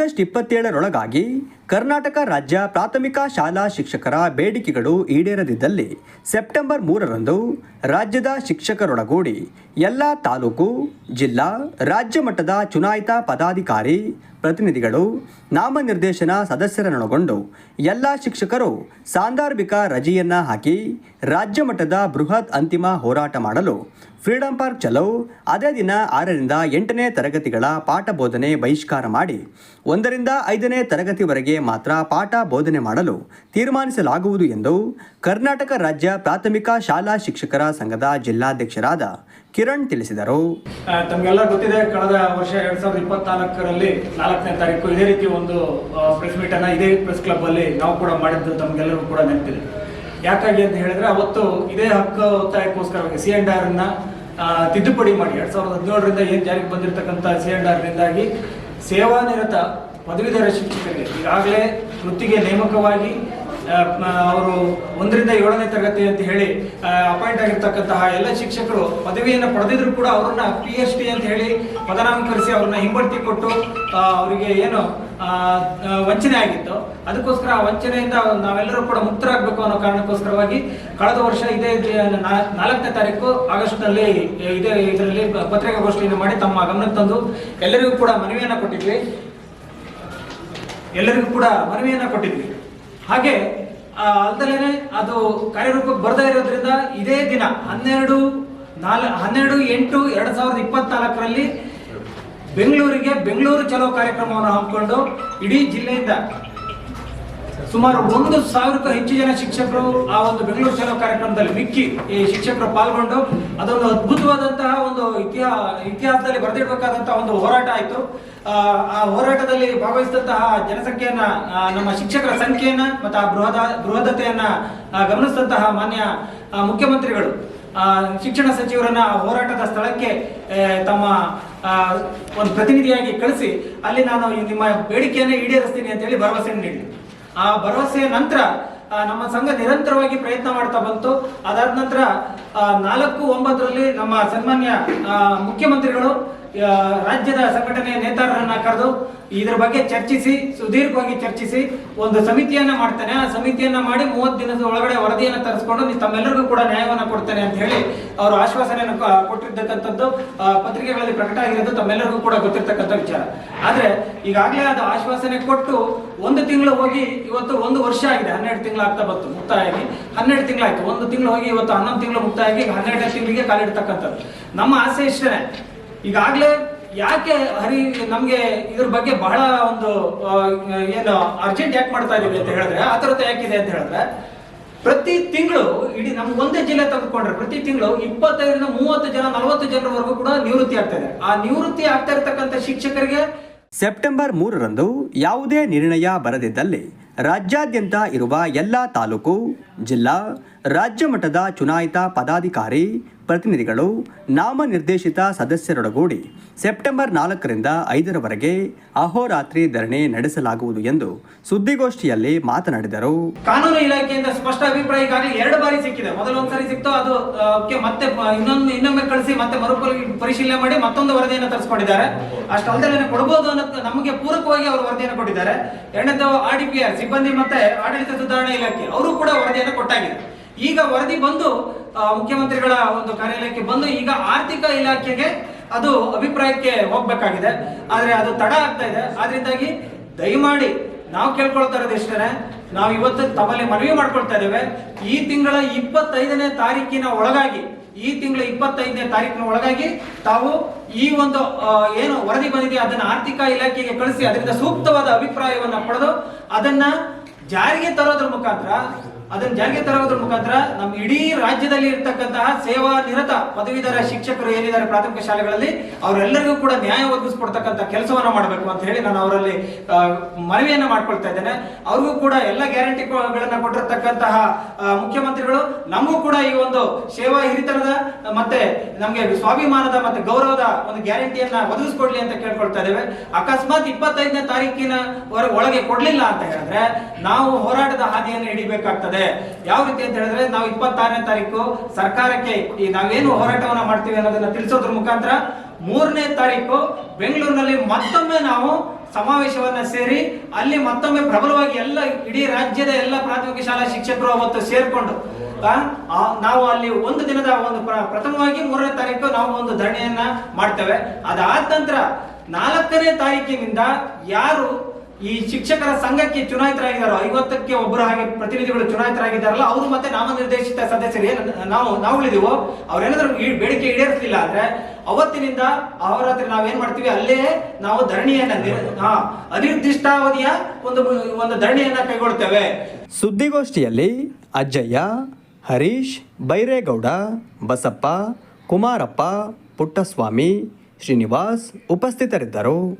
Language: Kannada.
ಆಗಸ್ಟ್ ಇಪ್ಪತ್ತೇಳರೊಳಗಾಗಿ ಕರ್ನಾಟಕ ರಾಜ್ಯ ಪ್ರಾಥಮಿಕ ಶಾಲಾ ಶಿಕ್ಷಕರ ಬೇಡಿಕೆಗಳು ಈಡೇರದಿದ್ದಲ್ಲಿ ಸೆಪ್ಟೆಂಬರ್ ಮೂರರಂದು ರಾಜ್ಯದ ಶಿಕ್ಷಕರೊಳಗೂಡಿ ಎಲ್ಲ ತಾಲೂಕು, ಜಿಲ್ಲಾ, ರಾಜ್ಯ ಮಟ್ಟದ ಚುನಾಯಿತ ಪದಾಧಿಕಾರಿ ಪ್ರತಿನಿಧಿಗಳು, ನಾಮನಿರ್ದೇಶನ ಸದಸ್ಯರನ್ನೊಳಗೊಂಡು ಎಲ್ಲ ಶಿಕ್ಷಕರು ಸಾಂದರ್ಭಿಕ ರಜೆಯನ್ನ ಹಾಕಿ ರಾಜ್ಯ ಮಟ್ಟದ ಬೃಹತ್ ಅಂತಿಮ ಹೋರಾಟ ಮಾಡಲು ಫ್ರೀಡಂ ಪಾರ್ಕ್ ಚಲೋ, ಅದೇ ದಿನ ಆರರಿಂದ ಎಂಟನೇ ತರಗತಿಗಳ ಪಾಠ ಬೋಧನೆ ಬಹಿಷ್ಕಾರ ಮಾಡಿ, ಒಂದರಿಂದ ಐದನೇ ತರಗತಿವರೆಗೆ ಮಾತ್ರ ಪಾಠ ಬೋಧನೆ ಮಾಡಲು ತೀರ್ಮಾನಿಸಲಾಗುವುದು ಎಂದು ಕರ್ನಾಟಕ ರಾಜ್ಯ ಪ್ರಾಥಮಿಕ ಶಾಲಾ ಶಿಕ್ಷಕರ ಸಂಘದ ಜಿಲ್ಲಾಧ್ಯಕ್ಷರಾದ ಕಿರಣ್ ತಿಳಿಸಿದರು. ತಮಗೆಲ್ಲ ಗೊತ್ತಿದೆ, ಕಳೆದ ವರ್ಷ ಎರಡ್ ಸಾವಿರದ ಇಪ್ಪತ್ನಾಲ್ಕರಲ್ಲಿ ನಾಲ್ಕನೇ ತಾರೀಕು ಇದೇ ರೀತಿ ಒಂದು ಪ್ರೆಸ್ ಮೀಟ್ ಅನ್ನ ಇದೇ ಪ್ರೆಸ್ ಕ್ಲಬ್ ಅಲ್ಲಿ ನಾವು ಕೂಡ ಮಾಡಿದ್ದು ತಮಗೆಲ್ಲರೂ ಕೂಡ ನೆನಪಿದೆ. ಯಾಕಾಗಿ ಅಂತ ಹೇಳಿದ್ರೆ, ಅವತ್ತು ಇದೇ ಹಕ್ಕು ಒತ್ತಾಯಕ್ಕೋಸ್ಕರವಾಗಿ ಸಿ ಅಂಡ್ ಆರ್ ಅನ್ನ ತಿದ್ದುಪಡಿ ಮಾಡಿ, ಎರಡ್ ಸಾವಿರದ ಹದಿನೇಳರಿಂದ ಏನ್ ಜಾರಿಗೆ ಬಂದಿರತಕ್ಕಂತ ಸಿ ಅಂಡ್ ಆರ್ ನಿಂದಾಗಿ ಸೇವಾನಿರತ ಪದವೀಧರ ಶಿಕ್ಷಕರಿಗೆ ಈಗಾಗಲೇ ವೃತ್ತಿಗೆ ನೇಮಕವಾಗಿ ಅವರು ಒಂದರಿಂದ ಏಳನೇ ತರಗತಿ ಅಂತ ಹೇಳಿ ಅಪಾಯಿಂಟ್ ಆಗಿರ್ತಕ್ಕಂತಹ ಎಲ್ಲ ಶಿಕ್ಷಕರು ಪದವಿಯನ್ನು ಪಡೆದಿದ್ರು ಕೂಡ ಅವರನ್ನ ಪಿ ಎಚ್ ಡಿ ಅಂತ ಹೇಳಿ ಪದನಾಮಕರಿಸಿ ಅವ್ರನ್ನ ಹಿಂಬಡ್ತಿ ಕೊಟ್ಟು ಅವರಿಗೆ ಏನು ವಂಚನೆ ಆಗಿತ್ತು. ಅದಕ್ಕೋಸ್ಕರ ಆ ವಂಚನೆಯಿಂದ ನಾವೆಲ್ಲರೂ ಕೂಡ ಮುಕ್ತರಾಗಬೇಕು ಅನ್ನೋ ಕಾರಣಕ್ಕೋಸ್ಕರವಾಗಿ ಕಳೆದ ವರ್ಷ ಇದೇ ನಾಲ್ಕನೇ ತಾರೀಕು ಆಗಸ್ಟ್ನಲ್ಲಿ ಇದೇ ಇದರಲ್ಲಿ ಪತ್ರಿಕಾಗೋಷ್ಠಿಯನ್ನು ಮಾಡಿ ತಮ್ಮ ಗಮನಕ್ಕೆ ತಂದು ಎಲ್ಲರಿಗೂ ಕೂಡ ಮನವಿಯನ್ನ ಕೊಟ್ಟಿದ್ವಿ. ಎಲ್ಲರಿಗೂ ಕೂಡ ಮನವಿಯನ್ನ ಕೊಟ್ಟಿದ್ವಿ. ಹಾಗೆ ಅಲ್ದಲೇನೆ ಅದು ಕಾರ್ಯರೂಪಕ್ಕೆ ಬರ್ತಾ ಇರೋದ್ರಿಂದ ಇದೇ ದಿನ ಹನ್ನೆರಡು ನಾಲ್, ಹನ್ನೆರಡು ಎಂಟು ಎರಡ್ ಸಾವಿರದ ಇಪ್ಪತ್ನಾಲ್ಕರಲ್ಲಿ ಬೆಂಗಳೂರಿಗೆ ಬೆಂಗಳೂರು ಚಲೋ ಕಾರ್ಯಕ್ರಮವನ್ನು ಹಮ್ಮಿಕೊಂಡು ಇಡೀ ಜಿಲ್ಲೆಯಿಂದ ಸುಮಾರು ಒಂದು ಸಾವಿರಕ್ಕೂ ಹೆಚ್ಚು ಜನ ಶಿಕ್ಷಕರು ಆ ಒಂದು ಬೆಂಗಳೂರು ಚಲೋ ಕಾರ್ಯಕ್ರಮದಲ್ಲಿ ಮಿಕ್ಕಿ ಈ ಶಿಕ್ಷಕರು ಪಾಲ್ಗೊಂಡು ಅದೊಂದು ಅದ್ಭುತವಾದಂತಹ ಒಂದು ಇತಿಹಾಸ ಇತಿಹಾಸದಲ್ಲಿ ಬರೆದಿಡಬೇಕಾದಂತಹ ಒಂದು ಹೋರಾಟ ಆಯಿತು. ಆ ಹೋರಾಟದಲ್ಲಿ ಭಾಗವಹಿಸಿದಂತಹ ಜನಸಂಖ್ಯೆಯನ್ನ ನಮ್ಮ ಶಿಕ್ಷಕರ ಸಂಖ್ಯೆಯನ್ನ ಮತ್ತು ಆ ಬೃಹದ ಬೃಹದತೆಯನ್ನ ಗಮನಿಸಿದಂತಹ ಮಾನ್ಯ ಮುಖ್ಯಮಂತ್ರಿಗಳು ಆ, ಶಿಕ್ಷಣ ಸಚಿವರನ್ನ ಹೋರಾಟದ ಸ್ಥಳಕ್ಕೆ ತಮ್ಮ ಒಂದು ಪ್ರತಿನಿಧಿಯಾಗಿ ಕಳಿಸಿ ಅಲ್ಲಿ ನಾನು ನಿಮ್ಮ ಬೇಡಿಕೆಯನ್ನೇ ಈಡೇರಿಸ್ತೀನಿ ಅಂತ ಹೇಳಿ ಭರವಸೆಯನ್ನು ನೀಡಿ ಆ ಭರವಸೆಯ ನಂತರ ನಮ್ಮ ಸಂಘ ನಿರಂತರವಾಗಿ ಪ್ರಯತ್ನ ಮಾಡ್ತಾ ಬಂತು. ಅದಾದ ನಂತರ ನಾಲ್ಕು ಒಂಬತ್ತರಲ್ಲಿ ನಮ್ಮ ಸನ್ಮಾನ್ಯ ಮುಖ್ಯಮಂತ್ರಿಗಳು ರಾಜ್ಯದ ಸಂಘಟನೆಯ ನೇತಾರರನ್ನ ಕರೆದು ಇದರ ಬಗ್ಗೆ ಚರ್ಚಿಸಿ, ಸುದೀರ್ಘವಾಗಿ ಚರ್ಚಿಸಿ ಒಂದು ಸಮಿತಿಯನ್ನ ಮಾಡ್ತಾನೆ. ಆ ಸಮಿತಿಯನ್ನ ಮಾಡಿ ಮೂವತ್ತು ದಿನದ ಒಳಗಡೆ ವರದಿಯನ್ನ ತರಿಸ್ಕೊಂಡು ನೀವು ತಮ್ಮೆಲ್ಲರಿಗೂ ಕೂಡ ನ್ಯಾಯವನ್ನ ಕೊಡ್ತೇನೆ ಅಂತ ಹೇಳಿ ಅವರು ಆಶ್ವಾಸನೆಯನ್ನು ಕೊಟ್ಟಿರ್ತಕ್ಕಂಥದ್ದು ಪತ್ರಿಕೆಗಳಲ್ಲಿ ಪ್ರಕಟ ಆಗಿರೋದು ತಮ್ಮೆಲ್ಲರಿಗೂ ಕೂಡ ಗೊತ್ತಿರ್ತಕ್ಕಂಥ ವಿಚಾರ. ಆದ್ರೆ ಈಗಾಗಲೇ ಅದು ಆಶ್ವಾಸನೆ ಕೊಟ್ಟು ಒಂದು ತಿಂಗಳು ಹೋಗಿ ಇವತ್ತು ಒಂದು ವರ್ಷ ಆಗಿದೆ. ಹನ್ನೆರಡು ತಿಂಗಳು ಆಗ್ತಾ ಬಂತು ಮುಕ್ತಾಯ ಆಗಿ ಹನ್ನೆರಡು ತಿಂಗಳಾಯ್ತು ಒಂದು ತಿಂಗಳು ಹೋಗಿ ಇವತ್ತು ಹನ್ನೊಂದು ತಿಂಗಳು ಮುಕ್ತಾಯ ಆಗಿ ಹನ್ನೆರಡು ಹನ್ನೆರಡನೇ ತಿಂಗಳಿಗೆ ಕಾಲಿಡ್ತಕ್ಕಂಥದ್ದು. ನಮ್ಮ ಆಸೆ ಇಷ್ಟೇ ಈಗಾಗಲೇ ಯಾಕೆ ಹರಿ ನಮ್ಗೆ ಇದ್ರ ಬಗ್ಗೆ ಬಹಳ ಒಂದು ಏನು ಅರ್ಜೆಂಟ್ ಯಾಕೆ ಮಾಡ್ತಾ ಇದೀವಿ ಅಂತ ಹೇಳಿದ್ರೆ ಆತರತೆ ಯಾಕಿದೆ ಅಂತ ಹೇಳಿದ್ರೆ, ಪ್ರತಿ ತಿಂಗಳು ಇಡೀ ನಮ್ಗೆ ಒಂದೇ ಜಿಲ್ಲೆ ತೆಗೆದುಕೊಂಡ್ರೆ ಪ್ರತಿ ತಿಂಗಳು ಇಪ್ಪತ್ತೈದರಿಂದ ಮೂವತ್ತು ಜನ, ನಲವತ್ತು ಜನರವರೆಗೂ ಕೂಡ ನಿವೃತ್ತಿ ಆಗ್ತಾ ಇದೆ. ಆ ನಿವೃತ್ತಿ ಆಗ್ತಾ ಇರ್ತಕ್ಕಂಥ ಶಿಕ್ಷಕರಿಗೆ ಸೆಪ್ಟೆಂಬರ್ ಮೂರರಂದು ಯಾವುದೇ ನಿರ್ಣಯ ಬರದಿದ್ದಲ್ಲಿ ರಾಜ್ಯಾದ್ಯಂತ ಇರುವ ಎಲ್ಲ ತಾಲೂಕು, ಜಿಲ್ಲಾ, ರಾಜ್ಯ ಮಟ್ಟದ ಚುನಾಯಿತ ಪದಾಧಿಕಾರಿ ಪ್ರತಿನಿಧಿಗಳು ನಾಮನಿರ್ದೇಶಿತ ಸದಸ್ಯರೊಡಗೂಡಿ ಸೆಪ್ಟೆಂಬರ್ ನಾಲ್ಕರಿಂದ ಐದರವರೆಗೆ ಅಹೋರಾತ್ರಿ ಧರಣಿ ನಡೆಸಲಾಗುವುದು ಎಂದು ಸುದ್ದಿಗೋಷ್ಠಿಯಲ್ಲಿ ಮಾತನಾಡಿದರು. ಕಾನೂನು ಇಲಾಖೆಯಿಂದ ಸ್ಪಷ್ಟ ಅಭಿಪ್ರಾಯ ಎರಡು ಬಾರಿ ಸಿಕ್ಕಿದೆ. ಮೊದಲೊಂದ್ಸರಿ ಸಿಕ್ತು, ಅದು ಮತ್ತೆ ಇನ್ನೊಂದು, ಇನ್ನೊಮ್ಮೆ ಕಳಿಸಿ ಮತ್ತೆ ಮರು ಪರಿಶೀಲನೆ ಮಾಡಿ ಮತ್ತೊಂದು ವರದಿಯನ್ನು ತರಿಸಿಕೊಂಡಿದ್ದಾರೆ. ಅಷ್ಟಲ್ಲದೆ ಕೊಡಬಹುದು ಅನ್ನೋದು ನಮಗೆ ಪೂರಕವಾಗಿ ಅವರು ವರದಿಯನ್ನು ಕೊಟ್ಟಿದ್ದಾರೆ. ಎರಡನೇದು ಆರ್ ಡಿ ಪಿ ಆರ್, ಸಿಬ್ಬಂದಿ ಮತ್ತೆ ಆಡಳಿತ ಸುಧಾರಣಾ ಇಲಾಖೆ, ಅವರು ಕೂಡ ವರದಿಯನ್ನು ಕೊಟ್ಟಾಗಿದೆ. ಈಗ ವರದಿ ಬಂದು ಮುಖ್ಯಮಂತ್ರಿಗಳ ಒಂದು ಕಾರ್ಯಾಲಯಕ್ಕೆ ಬಂದು ಈಗ ಆರ್ಥಿಕ ಇಲಾಖೆಗೆ ಅದು ಅಭಿಪ್ರಾಯಕ್ಕೆ ಹೋಗ್ಬೇಕಾಗಿದೆ. ಆದ್ರೆ ಅದು ತಡ ಆಗ್ತಾ ಇದೆ. ಆದ್ರಿಂದಾಗಿ ದಯಮಾಡಿ ನಾವು ಕೇಳ್ಕೊಳ್ತಾ ಇರೋದು ಇಷ್ಟೇ ನಾವು ಇವತ್ತು ತಮ್ಮಲ್ಲಿ ಮನವಿ ಮಾಡ್ಕೊಳ್ತಾ ಇದ್ದೇವೆ. ಈ ತಿಂಗಳ ಇಪ್ಪತ್ತೈದನೇ ತಾರೀಕಿನ ಒಳಗಾಗಿ, ಈ ತಿಂಗಳ ಇಪ್ಪತ್ತೈದನೇ ತಾರೀಕಿನ ಒಳಗಾಗಿ ತಾವು ಈ ಒಂದು ಏನು ವರದಿ ಬಂದಿದೆ, ಅದನ್ನ ಆರ್ಥಿಕ ಇಲಾಖೆಗೆ ಕಳಿಸಿ, ಅದರಿಂದ ಸೂಕ್ತವಾದ ಅಭಿಪ್ರಾಯವನ್ನ ಪಡೆದು ಅದನ್ನ ಜಾರಿಗೆ ತರೋದ್ರ ಮುಖಾಂತರ ಅದನ್ನ ಜಾರಿಗೆ ತರೋದ್ರ ಮುಖಾಂತರ ನಮ್ಮ ಇಡೀ ರಾಜ್ಯದಲ್ಲಿ ಇರತಕ್ಕಂತಹ ಸೇವಾ ನಿರತ ಪದವೀಧರ ಶಿಕ್ಷಕರು ಏನಿದ್ದಾರೆ ಪ್ರಾಥಮಿಕ ಶಾಲೆಗಳಲ್ಲಿ, ಅವರೆಲ್ಲರಿಗೂ ಕೂಡ ನ್ಯಾಯ ಒದಗಿಸ್ಕೊಡ್ತಕ್ಕಂಥ ಕೆಲಸವನ್ನ ಮಾಡಬೇಕು ಅಂತ ಹೇಳಿ ನಾನು ಅವರಲ್ಲಿ ಮನವಿಯನ್ನ ಮಾಡ್ಕೊಳ್ತಾ ಇದ್ದೇನೆ. ಅವ್ರಿಗೂ ಕೂಡ ಎಲ್ಲ ಗ್ಯಾರಂಟಿಗಳನ್ನ ಕೊಟ್ಟಿರ್ತಕ್ಕಂತಹ ಮುಖ್ಯಮಂತ್ರಿಗಳು, ನಮಗೂ ಕೂಡ ಈ ಒಂದು ಸೇವಾ ಹಿರಿತನದ, ಮತ್ತೆ ನಮಗೆ ಸ್ವಾಭಿಮಾನದ ಮತ್ತೆ ಗೌರವದ ಒಂದು ಗ್ಯಾರಂಟಿಯನ್ನ ಒದಗಿಸ್ಕೊಡ್ಲಿ ಅಂತ ಕೇಳ್ಕೊಳ್ತಾ ಇದ್ದೇವೆ. ಅಕಸ್ಮಾತ್ ಇಪ್ಪತ್ತೈದನೇ ತಾರೀಕಿನ ಒಳಗೆ ಕೊಡ್ಲಿಲ್ಲ ಅಂತ ಹೇಳಿದ್ರೆ, ನಾವು ಹೋರಾಟದ ಹಾದಿಯನ್ನು ಹಿಡಿಬೇಕಾಗ್ತದೆ. ಯಾವ ರೀತಿ ಅಂತ ಹೇಳಿದ್ರೆ ನಾವು ಇಪ್ಪತ್ತಾರನೇ ತಾರೀಕು ಸರ್ಕಾರಕ್ಕೆ ಈ ನಾವೇನು ಹೋರಾಟವನ್ನ ಮಾಡ್ತೀವಿ ಅನ್ನೋದನ್ನ ತಿಳಿಸೋದ್ರ ಮುಖಾಂತರ ಮೂರನೇ ತಾರೀಕು ಬೆಂಗಳೂರಿನಲ್ಲಿ ಮತ್ತೊಮ್ಮೆ ನಾವು ಸಮಾವೇಶವನ್ನ ಸೇರಿ ಅಲ್ಲಿ ಮತ್ತೊಮ್ಮೆ ಪ್ರಬಲವಾಗಿ ಎಲ್ಲ ಇಡೀ ರಾಜ್ಯದ ಎಲ್ಲ ಪ್ರಾಥಮಿಕ ಶಾಲಾ ಶಿಕ್ಷಕರು ಅವತ್ತು ಸೇರ್ಕೊಂಡು ನಾವು ಅಲ್ಲಿ ಒಂದು ದಿನದ ಒಂದು ಪ್ರ- ಪ್ರಥಮವಾಗಿ ಮೂರನೇ ತಾರೀಕು ನಾವು ಒಂದು ಧರಣಿಯನ್ನ ಮಾಡ್ತೇವೆ. ಅದಾದ ನಂತರ ನಾಲ್ಕನೇ ತಾರೀಕಿನಿಂದ ಯಾರು ಈ ಶಿಕ್ಷಕರ ಸಂಘಕ್ಕೆ ಚುನಾಯಿತರಾಗಿದ್ದಾರೋ, ಐವತ್ತಕ್ಕೆ ಒಬ್ಬರು ಹಾಗೆ ಪ್ರತಿನಿಧಿಗಳು ಚುನಾಯಿತರಾಗಿದ್ದಾರಲ್ಲ, ಅವರು ಮತ್ತೆ ನಾಮನಿರ್ದೇಶಿತ ಸದಸ್ಯರು ಏನು ನಾವು ನಾವು ಉಳಿದಿವೋ ಅವ್ರೇನಾದ್ರೂ ಈ ಬೇಡಿಕೆ ಈಡೇರಿಸಲಿಲ್ಲ ಅಂದ್ರೆ ಅವತ್ತಿನಿಂದ ಅವರಾತ್ರಿ ನಾವೇನ್ ಮಾಡ್ತೀವಿ, ಅಲ್ಲೇ ನಾವು ಧರಣಿಯನ್ನ ಅನಿರ್ದಿಷ್ಟಾವಧಿಯ ಒಂದು ಒಂದು ಧರಣಿಯನ್ನ ಕೈಗೊಳ್ತೇವೆ. ಸುದ್ದಿಗೋಷ್ಠಿಯಲ್ಲಿ ಅಜ್ಜಯ್ಯ, ಹರೀಶ್, ಬೈರೇಗೌಡ, ಬಸಪ್ಪ, ಕುಮಾರಪ್ಪ, ಪುಟ್ಟಸ್ವಾಮಿ ಶ್ರೀನಿವಾಸ್ ಉಪಸ್ಥಿತರಿದ್ದರು.